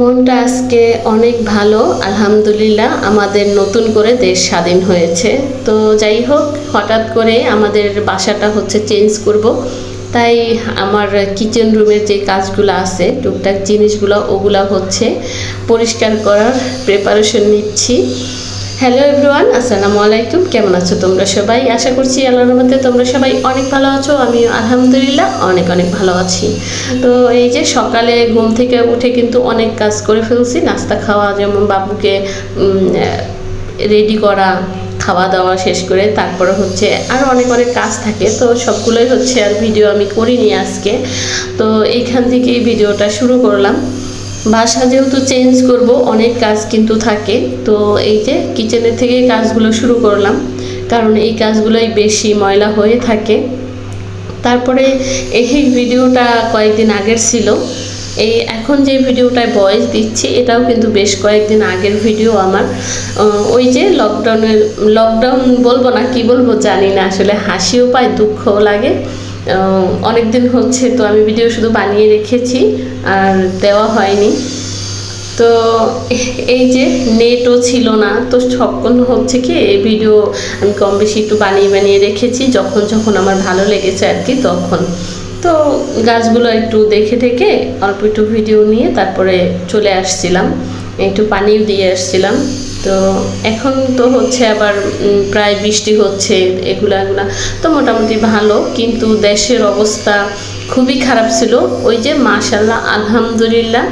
মনটা আজকে অনেক ভালো, আলহামদুলিল্লাহ। আমাদের নতুন করে দেশ স্বাধীন হয়েছে। তো যাই হোক, হঠাৎ করে আমাদের বাসাটা হচ্ছে চেঞ্জ করব। তাই আমার কিচেন রুমের যে কাজগুলো আছে, টুকটাক জিনিসগুলো, ওগুলা হচ্ছে পরিষ্কার করার প্রিপারেশন নিচ্ছি। হ্যালো এভরিওয়ান, আসসালামু আলাইকুম। কেমন আছো তোমরা সবাই? আশা করছি আল্লাহর রহমতে তোমরা সবাই অনেক ভালো আছো আমি আলহামদুলিল্লাহ অনেক অনেক ভালো আছি। তো এই যে সকালে ঘুম থেকে উঠে কিন্তু অনেক কাজ করে ফেলছি, নাস্তা খাওয়া, যেমন বাবুকে রেডি করা, খাওয়া দাওয়া শেষ করে তারপরে হচ্ছে আরও অনেক অনেক কাজ থাকে। তো সবগুলোই হচ্ছে আর ভিডিও আমি করিনি আজকে। তো এইখান থেকেই ভিডিওটা শুরু করলাম। বাসা যেহেতু চেঞ্জ করব, অনেক কাজ কিন্তু থাকে। তো এই যে কিচেনের থেকে কাজগুলো শুরু করলাম। কারণ এই কাজগুলোই বেশি ময়লা হয়ে থাকে। তারপরে এই ভিডিওটা কয়েকদিন আগের ছিল। এই এখন যে ভিডিওটায় ভয়েস দিচ্ছি, এটাও কিন্তু বেশ কয়েকদিন আগের ভিডিও আমার। ওই যে লকডাউনের লকডাউন বলব না, কি বলব জানি না, আসলে হাসিও পায়, দুঃখও লাগে। অনেক দিন হচ্ছে, তো আমি ভিডিও শুধু বানিয়ে রেখেছি আর দেওয়া হয়নি। তো এই যে নেটও ছিল না, তো সবক্ষণ হচ্ছে কি, এই ভিডিও আমি কম বেশি একটু বানিয়ে বানিয়ে রেখেছি, যখন যখন আমার ভালো লেগেছে আর কি, তখন। তো গাছগুলো একটু দেখে থেকে অল্প একটু ভিডিও নিয়ে তারপরে চলে আসছিলাম, একটু পানিও দিয়ে আসছিলাম। তো এখন তো হচ্ছে আবার প্রায় বৃষ্টি হচ্ছে, এগুলা এগুলা। তো মোটামুটি ভালো, কিন্তু দেশের অবস্থা খুবই খারাপ ছিল। ওই যে মাশাল্লাহ আলহামদুলিল্লাহ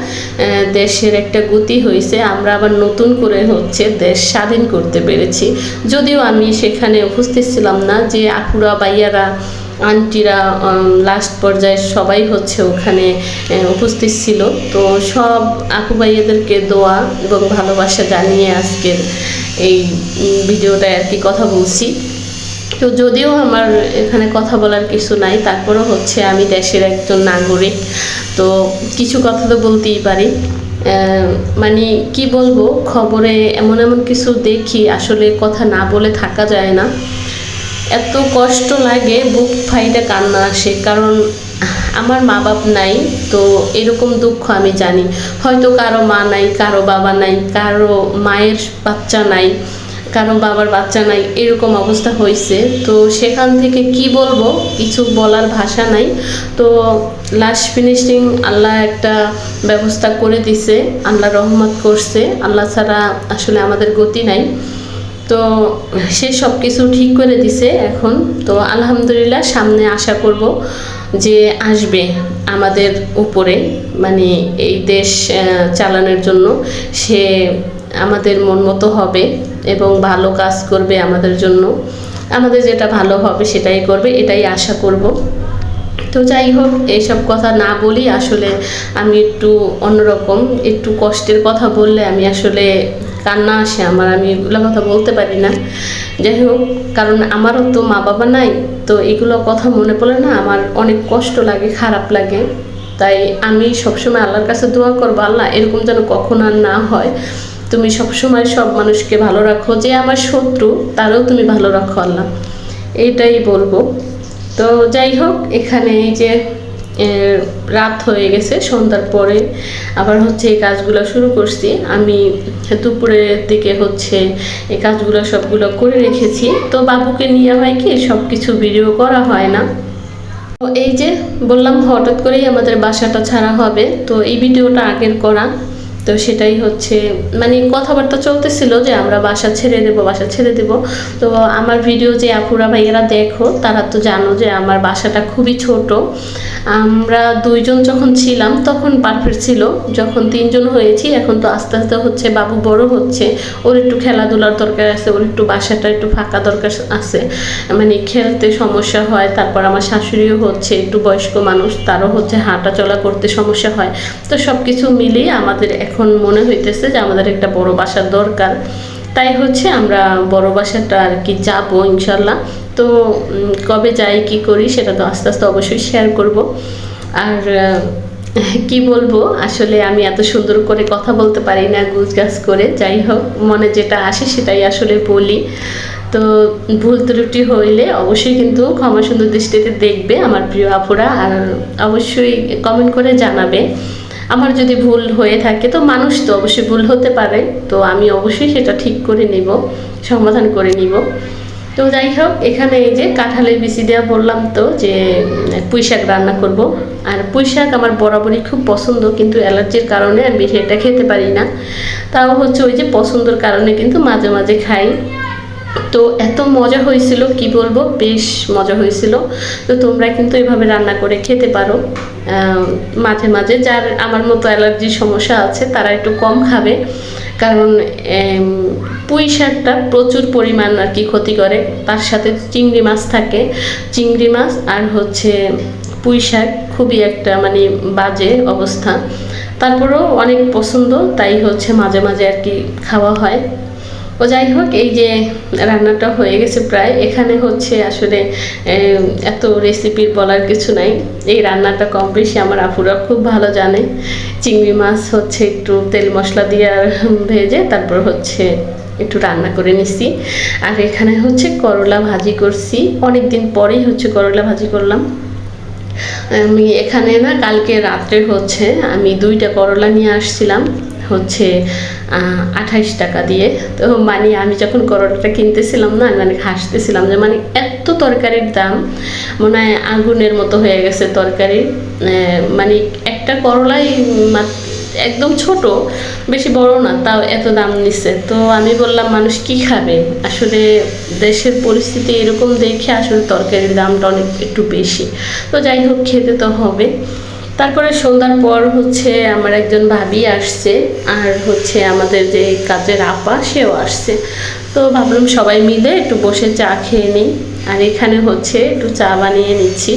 দেশের একটা গতি হয়েছে আমরা আবার নতুন করে হচ্ছে দেশ স্বাধীন করতে পেরেছি। যদিও আমি সেখানে উপস্থিত ছিলাম না, যে আপুরা বাইয়ারা আন্টিরা লাস্ট পর্যায়ে সবাই হচ্ছে ওখানে উপস্থিত ছিল। তো সব আপু ভাইয়াদেরকে দোয়া এবং ভালোবাসা জানিয়ে আজকের এই ভিডিওটায় আর কি কথা বলছি। তো যদিও আমার এখানে কথা বলার কিছু নাই, তারপরেও হচ্ছে আমি দেশের একজন নাগরিক। তো কিছু কথা তো বলতেই পারি। মানে কি বলব, খবরে এমন এমন কিছু দেখি, আসলে কথা না বলে থাকা যায় না। এত কষ্ট লাগে, বুক ফাইটা কান্না আসে। কারণ আমার মা বাপ নাই, তো এরকম দুঃখ আমি জানি। হয়তো কারও মা নাই, কারও বাবা নাই, কারও মায়ের বাচ্চা নাই, কারও বাবার বাচ্চা নাই, এরকম অবস্থা হয়েছে তো সেখান থেকে কি বলব? কিছু বলার ভাষা নাই। তো লাস্ট ফিনিশিং আল্লাহ একটা ব্যবস্থা করে দিছে, আল্লাহ রহমত করছে। আল্লাহ ছাড়া আসলে আমাদের গতি নাই। তো সে সব কিছু ঠিক করে দিছে এখন। তো আলহামদুলিল্লাহ সামনে আশা করব যে আসবে আমাদের উপরে। মানে এই দেশ চালানোর জন্য সে আমাদের মন মতো হবে এবং ভালো কাজ করবে আমাদের জন্য। আমাদের যেটা ভালো হবে সেটাই করবে, এটাই আশা করব। তো যাই হোক এইসব কথা না বলি আসলে আমি একটু অন্যরকম, একটু কষ্টের কথা বললে আমি আসলে কান্না আসে আমার, আমি এগুলো কথা বলতে পারি না। যাই হোক কারণ আমারও তো মা বাবা নাই, তো এগুলো কথা মনে পড়ে না আমার অনেক কষ্ট লাগে, খারাপ লাগে। তাই আমি সবসময় আল্লাহর কাছে দোয়া করব, আল্লাহ, এরকম যেন কখন আর না হয়। তুমি সবসময় সব মানুষকে ভালো রাখো, যে আমার শত্রু, তারও তুমি ভালো রাখো, আল্লাহ। এইটাই বলব। তো যাই হোক এখানে এই যে রাত হয়ে গেছে, সন্ধ্যার পরে আবার হচ্ছে এই কাজগুলো শুরু করছি। আমি দুপুরের দিকে হচ্ছে এই কাজগুলো সবগুলো করে রেখেছি। তো বাবুকে নিয়ে হয় কি সব কিছু ভিডিও করা হয় না। তো এই যে বললাম, হঠাৎ করেই আমাদের বাসাটা ছাড়া হবে। তো এই ভিডিওটা আগের করা। তো সেটাই হচ্ছে মানে কথাবার্তা চলতেছিল যে আমরা বাসা ছেড়ে দেব, বাসা ছেড়ে দেব। তো আমার ভিডিও যে আপুরা ভাইয়েরা দেখো, তারা তো জানো যে আমার বাসাটা খুবই ছোট। আমরা দুইজন যখন ছিলাম, তখন পারফেক্ট ছিল। যখন তিনজন হয়েছি, এখন তো আস্তে আস্তে হচ্ছে বাবু বড় হচ্ছে। ওর একটু খেলাধুলার দরকার আছে, ওর একটু বাসাটা একটু ফাঁকা দরকার আছে। মানে খেলতে সমস্যা হয়, তারপর আমার শাশুড়িও হচ্ছে একটু বয়স্ক মানুষ, তারও হচ্ছে হাঁটা চলা করতে সমস্যা হয়। তো সব কিছু মিলিয়ে আমাদের এখন মনে হইতেছে যে আমাদের একটা বড় বাসার দরকার। তাই হচ্ছে আমরা বড় বাসাটা আর কি যাব ইনশাল্লাহ। তো কবে যাই, কি করি সেটা তো আস্তে আস্তে অবশ্যই শেয়ার করব। আর কি বলব, আসলে আমি এত সুন্দর করে কথা বলতে পারি না গাছ করে, যাই হোক, মনে যেটা আসে সেটাই আসলে বলি। তো, ভুল ত্রুটি হইলে অবশ্যই কিন্তু ক্ষমা সুন্দর দৃষ্টিতে দেখবে আমার প্রিয় আপুরা, আর অবশ্যই কমেন্ট করে জানাবে। আমার যদি ভুল হয়ে থাকে, তো মানুষ তো অবশ্যই ভুল হতে পারে। তো আমি অবশ্যই সেটা ঠিক করে নিব, সমাধান করে নিব। তো যাই হোক, এখানে এই যে কাঁঠালের বিচি দেওয়া বললাম তো, যে পুঁই শাক রান্না করব। আর পুঁই শাক আমার বরাবরই খুব পছন্দ, কিন্তু অ্যালার্জির কারণে আমি সেটা খেতে পারি না। তাও হচ্ছে ওই যে পছন্দের কারণে কিন্তু মাঝে মাঝে খাই। তো এত মজা হয়েছিল, কি বলব? বেশ মজা হয়েছিল। তো তোমরা কিন্তু এভাবে রান্না করে খেতে পারো। মাঝে মাঝে যার আমার মতো অ্যালার্জির সমস্যা আছে, তারা একটু কম খাবে। কারণ পুঁই শাকটা প্রচুর পরিমাণ আর কি ক্ষতি করে। তার সাথে চিংড়ি মাছ থাকে। চিংড়ি মাছ আর হচ্ছে পুঁই শাক খুবই একটা মানে বাজে অবস্থা। তারপরেও অনেক পছন্দ, তাই হচ্ছে মাঝে মাঝে আর কি খাওয়া হয়। ও যাই হোক, এই যে রান্নাটা হয়ে গেছে প্রায়। এখানে হচ্ছে আসলে এত রেসিপির বলার কিছু নাই। এই রান্নাটা কম বেশি আমার আপুরা খুব ভালো জানে। চিংড়ি মাছ হচ্ছে একটু তেল মশলা দিয়ে ভেজে তারপর হচ্ছে একটু রান্না করে নিছি। আর এখানে হচ্ছে করলা ভাজি করছি। অনেক দিন পরেই হচ্ছে করলা ভাজি করলাম। আমি এখানে না কালকে রাত্রে হচ্ছে আমি দুইটা করলা নিয়ে আসছিলাম। হচ্ছে আঠাইশ টাকা দিয়ে। তো মানে আমি যখন করলাটা কিনতেছিলাম না মানে হাসতেছিলাম যে মানে এত তরকারির দাম, মনে হয় আগুনের মতো হয়ে গেছে তরকারি। মানে একটা করলাই একদম ছোট, বেশি বড় না, তাও এত দাম নিচ্ছে তো আমি বললাম, মানুষ কি খাবে? আসলে দেশের পরিস্থিতি এরকম দেখে আসলে তরকারির দামটা অনেক একটু বেশি। তো যাই হোক, খেতে তো হবে। তারপরে সন্ধ্যার পর হচ্ছে আমার একজন ভাবি আসছে, আর হচ্ছে আমাদের যে কাজের আপা, সেও আসছে। তো ভাবলাম সবাই মিলে একটু বসে চা খেয়ে নিই, আর এখানে হচ্ছে একটু চা বানিয়ে নিচ্ছি।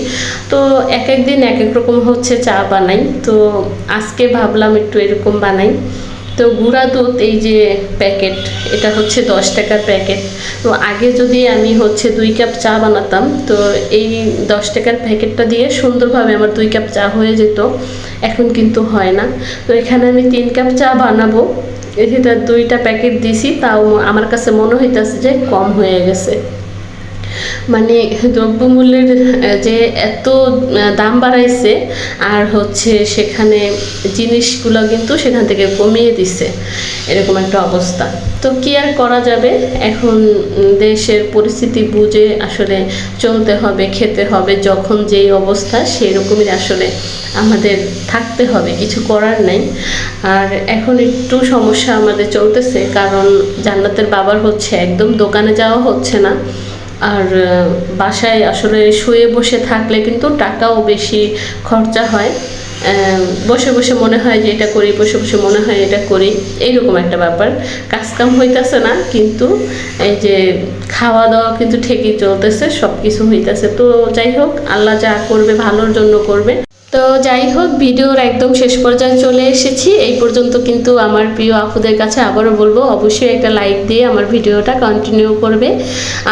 তো এক এক দিন এক এক রকম হচ্ছে চা বানাই, তো আজকে ভাবলাম একটু এরকম বানাই। তো গুঁড়া দুধ এই যে প্যাকেট, এটা হচ্ছে দশ টাকার প্যাকেট। তো আগে যদি আমি হচ্ছে দুই কাপ চা বানাতাম, তো এই দশ টাকার প্যাকেটটা দিয়ে সুন্দরভাবে আমার দুই কাপ চা হয়ে যেত। এখন কিন্তু হয় না। তো এখানে আমি তিন কাপ চা বানাবো। এটা দুইটা প্যাকেট দিছি, তাও আমার কাছে মনে হইতেছে যে কম হয়ে গেছে। মানে দ্রব্যমূল্যের যে এত দাম বাড়াইছে, আর হচ্ছে সেখানে জিনিসগুলো কিন্তু সেখান থেকে কমিয়ে দিছে, এরকম একটা অবস্থা। তো কি আর করা যাবে? এখন দেশের পরিস্থিতি বুঝে আসলে চলতে হবে, খেতে হবে, যখন যেই অবস্থা সেই রকমই আসলে আমাদের থাকতে হবে, কিছু করার নাই। আর এখন একটু সমস্যা আমাদের চলতেছে, কারণ জান্নাতের বাবার হচ্ছে একদম দোকানে যাওয়া হচ্ছে না। আর বাসায় আসলে শুয়ে বসে থাকলে কিন্তু টাকাও বেশি খরচা হয়। বসে বসে মনে হয় যে এটা করি, বসে বসে মনে হয় এটা করি, এইরকম একটা ব্যাপার। কাজকাম হইতেছে না, কিন্তু এই যে খাওয়া দাওয়া কিন্তু ঠিকই চলতেছে সব কিছু হইতেছে। তো যাই হোক, আল্লাহ যা করবে ভালোর জন্য করবে। তো যাই হোক, ভিডিওর একদম শেষ পর্যায়ে চলে এসেছি। এই পর্যন্ত কিন্তু আমার প্রিয় আপুদের কাছে আবারও বলব, অবশ্যই একটা লাইক দিয়ে আমার ভিডিওটা কন্টিনিউ করবে।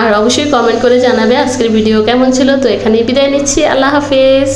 আর অবশ্যই কমেন্ট করে জানাবে আজকের ভিডিও কেমন ছিল। তো এখানেই বিদায় নিচ্ছি। আল্লাহ হাফেজ।